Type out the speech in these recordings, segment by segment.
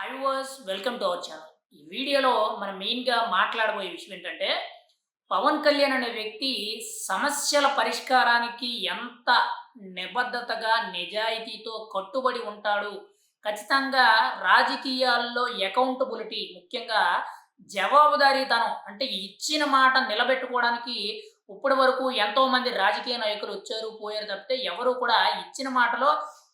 Hi guys welcome to our channel ఈ వీడియోలో మనం మెయిన్గా మాట్లాడబోయే విషయం ఏంటంటే పవన్ కళ్యాణ్ అనే వ్యక్తి సమస్యల పరిష్కారానికి ఎంత నిబద్ధతగా నిజాయితీతో కట్టుబడి ఉంటాడు ఖచ్చితంగా రాజకీయాల్లో అకౌంటబిలిటీ ముఖ్యంగా జవాబుదారీతనం అంటే ఇచ్చిన మాట నిలబెట్టుకోవడానికి ఇప్పటి వరకు ఎంతోమంది రాజకీయ నాయకులు వచ్చారు పోయారు తప్పితే ఎవరు కూడా ఇచ్చిన మాటలో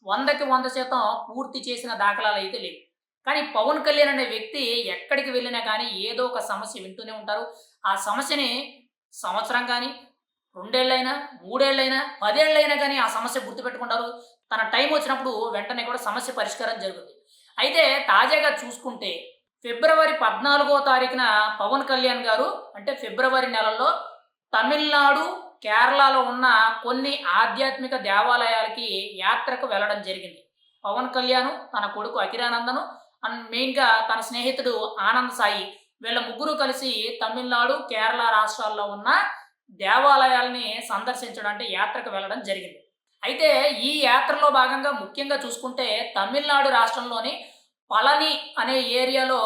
వందకి వంద శాతం పూర్తి చేసిన దాఖలాలు అయితే లేవు. కానీ పవన్ కళ్యాణ్ అనే వ్యక్తి ఎక్కడికి వెళ్ళినా కానీ ఏదో ఒక సమస్య వింటూనే ఉంటారు. ఆ సమస్యని సంవత్సరం కానీ రెండేళ్ళైనా మూడేళ్ళైనా పదేళ్ళైనా కానీ ఆ సమస్య గుర్తుపెట్టుకుంటారు. తన టైం వచ్చినప్పుడు వెంటనే కూడా సమస్య పరిష్కారం జరుగుతుంది. అయితే తాజాగా చూసుకుంటే ఫిబ్రవరి పద్నాలుగో తారీఖున పవన్ కళ్యాణ్ గారు అంటే ఫిబ్రవరి నెలలో తమిళనాడు కేరళలో ఉన్న కొన్ని ఆధ్యాత్మిక దేవాలయాలకి యాత్రకు వెళ్ళడం జరిగింది. పవన్ కళ్యాణ్ తన కొడుకు అఖిరానందను మెయిన్గా తన స్నేహితుడు ఆనంద్ సాయి. వీళ్ళ ముగ్గురు కలిసి తమిళనాడు కేరళ రాష్ట్రాల్లో ఉన్న దేవాలయాల్ని సందర్శించడం అంటే యాత్రకు వెళ్ళడం జరిగింది. అయితే ఈ యాత్రలో భాగంగా ముఖ్యంగా చూసుకుంటే తమిళనాడు రాష్ట్రంలోని పళని అనే ఏరియాలో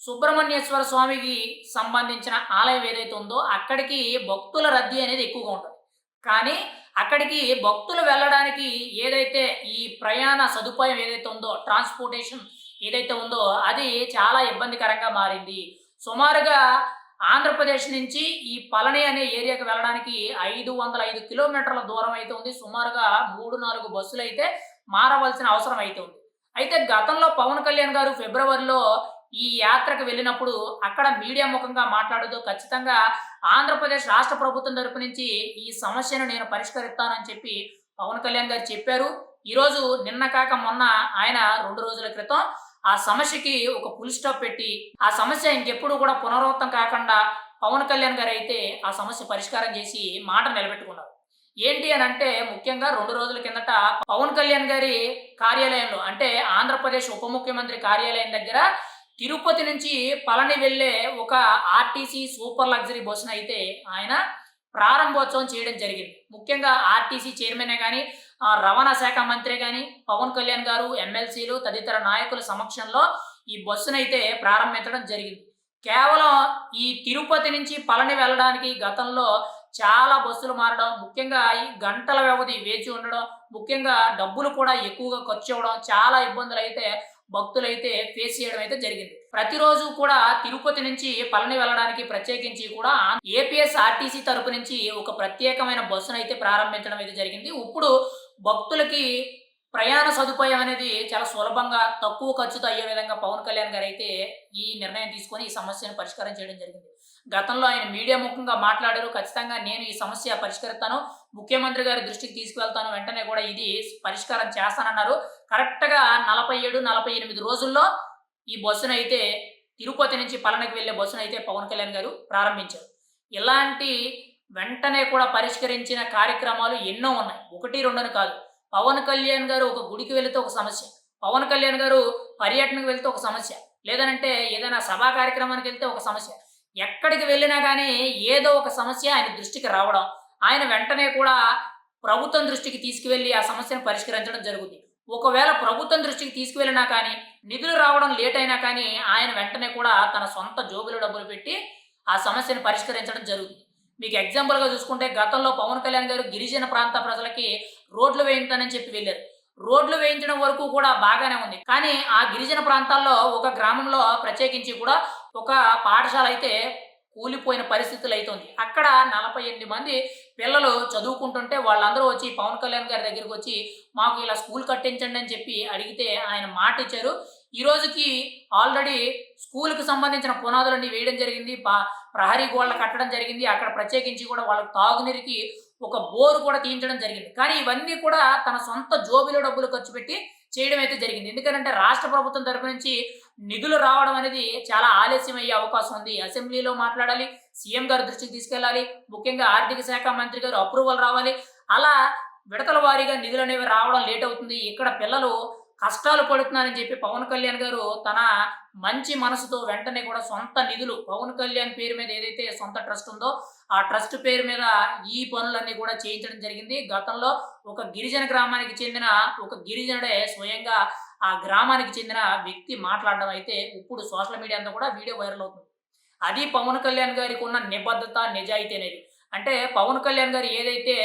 సుబ్రహ్మణ్యేశ్వర స్వామికి సంబంధించిన ఆలయం ఏదైతే ఉందో అక్కడికి భక్తుల రద్దీ అనేది ఎక్కువగా ఉంటుంది. కానీ అక్కడికి భక్తులు వెళ్ళడానికి ఏదైతే ఈ ప్రయాణ సదుపాయం ఏదైతే ఉందో ట్రాన్స్పోర్టేషన్ ఏదైతే ఉందో అది చాలా ఇబ్బందికరంగా మారింది. సుమారుగా ఆంధ్రప్రదేశ్ నుంచి ఈ పళని అనే ఏరియాకి వెళ్ళడానికి ఐదు వందల ఐదు కిలోమీటర్ల దూరం అయితే ఉంది. సుమారుగా మూడు నాలుగు బస్సులు అయితే మారవలసిన అవసరం అయితే ఉంది. అయితే గతంలో పవన్ కళ్యాణ్ గారు ఫిబ్రవరిలో ఈ యాత్రకు వెళ్ళినప్పుడు అక్కడ మీడియా ముఖంగా మాట్లాడుతూ ఖచ్చితంగా ఆంధ్రప్రదేశ్ రాష్ట్ర ప్రభుత్వం తరపు నుంచి ఈ సమస్యను నేను పరిష్కరిస్తానని చెప్పి పవన్ కళ్యాణ్ గారు చెప్పారు. ఈరోజు నిన్న కాక మొన్న ఆయన రెండు రోజుల క్రితం ఆ సమస్యకి ఒక ఫుల్ స్టాప్ పెట్టి ఆ సమస్య ఇంకెప్పుడు కూడా పునరావృతం కాకుండా పవన్ కళ్యాణ్ గారు అయితే ఆ సమస్య పరిష్కారం చేసి మాట నిలబెట్టుకున్నారు. ఏంటి అని అంటే ముఖ్యంగా రెండు రోజుల కిందట పవన్ కళ్యాణ్ గారి కార్యాలయంలో అంటే ఆంధ్రప్రదేశ్ ఉప ముఖ్యమంత్రి కార్యాలయం దగ్గర తిరుపతి నుంచి పళని వెళ్ళే ఒక ఆర్టీసీ సూపర్ లగ్జరీ బస్సును అయితే ఆయన ప్రారంభోత్సవం చేయడం జరిగింది. ముఖ్యంగా ఆర్టీసీ చైర్మనే కానీ రవాణా శాఖ మంత్రి కానీ పవన్ కళ్యాణ్ గారు ఎమ్మెల్సీలు తదితర నాయకుల సమక్షంలో ఈ బస్సునైతే ప్రారంభించడం జరిగింది. కేవలం ఈ తిరుపతి నుంచి పళని వెళ్ళడానికి గతంలో చాలా బస్సులు మారడం ముఖ్యంగా ఈ గంటల వ్యవధి వేచి ఉండడం ముఖ్యంగా డబ్బులు కూడా ఎక్కువగా ఖర్చు అవ్వడం చాలా ఇబ్బందులు అయితే భక్తులైతే ఫేస్ చేయడం అయితే జరిగింది. ప్రతిరోజు కూడా తిరుపతి నుంచి పళని వెళ్ళడానికి ప్రత్యేకించి కూడా ఏపీఎస్ ఆర్టీసీ తరపు నుంచి ఒక ప్రత్యేకమైన బస్సును అయితే ప్రారంభించడం అయితే జరిగింది. ఇప్పుడు భక్తులకి ప్రయాణ సదుపాయం అనేది చాలా సులభంగా తక్కువ ఖర్చుతో అయ్యే విధంగా పవన్ కళ్యాణ్ గారు అయితే ఈ నిర్ణయం తీసుకొని ఈ సమస్యను పరిష్కారం చేయడం జరిగింది. గతంలో ఆయన మీడియా ముఖంగా మాట్లాడారు. ఖచ్చితంగా నేను ఈ సమస్య పరిష్కరిస్తాను. ముఖ్యమంత్రి గారి దృష్టికి తీసుకువెళ్తాను. వెంటనే కూడా ఇది పరిష్కారం చేస్తానన్నారు. కరెక్ట్గా నలభై ఏడు నలభై ఎనిమిది రోజుల్లో ఈ బస్సును అయితే తిరుపతి నుంచి పలనకి వెళ్ళే బస్సును అయితే పవన్ కళ్యాణ్ గారు ప్రారంభించారు. ఇలాంటి వెంటనే కూడా పరిష్కరించిన కార్యక్రమాలు ఎన్నో ఉన్నాయి. ఒకటి రెండును కాదు. పవన్ కళ్యాణ్ గారు ఒక గుడికి వెళితే ఒక సమస్య. పవన్ కళ్యాణ్ గారు పర్యటనకు వెళ్తే ఒక సమస్య. లేదనంటే ఏదైనా సభా కార్యక్రమానికి వెళ్తే ఒక సమస్య. ఎక్కడికి వెళ్ళినా కానీ ఏదో ఒక సమస్య ఆయన దృష్టికి రావడం. ఆయన వెంటనే కూడా ప్రభుత్వం దృష్టికి తీసుకువెళ్ళి ఆ సమస్యను పరిష్కరించడం జరుగుతుంది ఒకవేళ ప్రభుత్వం దృష్టికి తీసుకువెళ్ళినా కానీ నిధులు రావడం లేట్ అయినా కానీ ఆయన వెంటనే కూడా తన సొంత జోబులో డబ్బులు పెట్టి ఆ సమస్యను పరిష్కరించడం జరుగుతుంది మీకు ఎగ్జాంపుల్గా చూసుకుంటే గతంలో పవన్ కళ్యాణ్ గారు గిరిజన ప్రాంత ప్రజలకి రోడ్లు వేయించానని చెప్పి వెళ్ళారు. రోడ్లు వేయించడం వరకు కూడా బాగానే ఉంది. కానీ ఆ గిరిజన ప్రాంతాల్లో ఒక గ్రామంలో ప్రత్యేకించి కూడా ఒక పాఠశాల అయితే కూలిపోయిన పరిస్థితులు అవుతుంది అక్కడ నలభై ఎనిమిది మంది పిల్లలు చదువుకుంటుంటే వాళ్ళందరూ వచ్చి పవన్ కళ్యాణ్ గారి దగ్గరికి వచ్చి మాకు ఇలా స్కూల్ కట్టించండి అని చెప్పి అడిగితే ఆయన మాట ఇచ్చారు ఈ రోజుకి ఆల్రెడీ స్కూల్కి సంబంధించిన పునాదులన్నీ వేయడం జరిగింది. ప్రహరీ గోడలు కట్టడం జరిగింది. అక్కడ ప్రత్యేకించి కూడా వాళ్ళకి తాగునీరుకి ఒక బోరు కూడా తీయించడం జరిగింది. కానీ ఇవన్నీ కూడా తన సొంత జోబిలో డబ్బులు ఖర్చు పెట్టి చేయడం అయితే జరిగింది. ఎందుకంటే రాష్ట్ర ప్రభుత్వం తరపు నుంచి నిధులు రావడం అనేది చాలా ఆలస్యం అయ్యే అవకాశం ఉంది. అసెంబ్లీలో మాట్లాడాలి సీఎం గారి దృష్టికి తీసుకెళ్ళాలి ముఖ్యంగా ఆర్థిక శాఖ మంత్రి గారు అప్రూవల్ రావాలి. అలా విడతల వారీగా నిధులు అనేవి రావడం లేట్ అవుతుంది. ఇక్కడ పిల్లలు కష్టాలు పడుతున్నారని చెప్పి పవన్ కళ్యాణ్ గారు తన మంచి మనసుతో వెంటనే కూడా సొంత నిధులు పవన్ కళ్యాణ్ పేరు మీద ఏదైతే సొంత ట్రస్ట్ ఉందో ఆ ట్రస్ట్ పేరు మీద ఈ పనులన్నీ కూడా చేయించడం జరిగింది. గతంలో ఒక గిరిజన గ్రామానికి చెందిన ఒక గిరిజనుడే స్వయంగా ఆ గ్రామానికి చెందిన వ్యక్తి మాట్లాడడం అయితే ఇప్పుడు సోషల్ మీడియా అంతా కూడా వీడియో వైరల్ అవుతుంది. అది పవన్ కళ్యాణ్ గారికి ఉన్న నిబద్ధత నిజాయితీ అనేది. అంటే పవన్ కళ్యాణ్ గారు ఏదైతే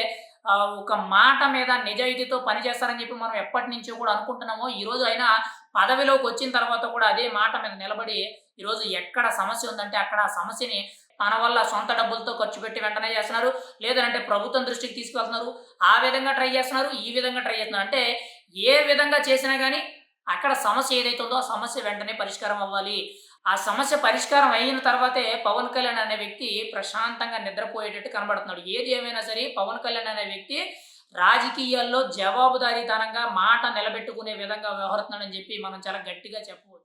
ఒక మాట మీద నిజాయితీతో పనిచేస్తారని చెప్పి మనం ఎప్పటి నుంచో కూడా అనుకుంటున్నామో. ఈరోజు అయినా ఆయన పదవిలోకి వచ్చిన తర్వాత కూడా అదే మాట మీద నిలబడి ఈరోజు ఎక్కడ సమస్య ఉందంటే అక్కడ ఆ సమస్యని తన వల్ల సొంత డబ్బులతో ఖర్చు పెట్టి వెంటనే చేస్తున్నారు. లేదంటే ప్రభుత్వం దృష్టికి తీసుకెళ్తున్నారు. ఆ విధంగా ట్రై చేస్తున్నారు ఈ విధంగా ట్రై చేస్తున్నారు. అంటే ఏ విధంగా చేసినా కానీ అక్కడ సమస్య ఏదైతే ఉందో ఆ సమస్య వెంటనే పరిష్కారం అవ్వాలి. ఆ సమస్య పరిష్కారం అయిన తర్వాతే పవన్ కళ్యాణ్ అనే వ్యక్తి ప్రశాంతంగా నిద్రపోయేటట్టు కనబడుతున్నాడు. ఏది ఏమైనా సరే పవన్ కళ్యాణ్ అనే వ్యక్తి రాజకీయాల్లో జవాబుదారీతనంగా మాట నిలబెట్టుకునే విధంగా వ్యవహరిస్తున్నాడని చెప్పి మనం చాలా గట్టిగా చెప్పవచ్చు.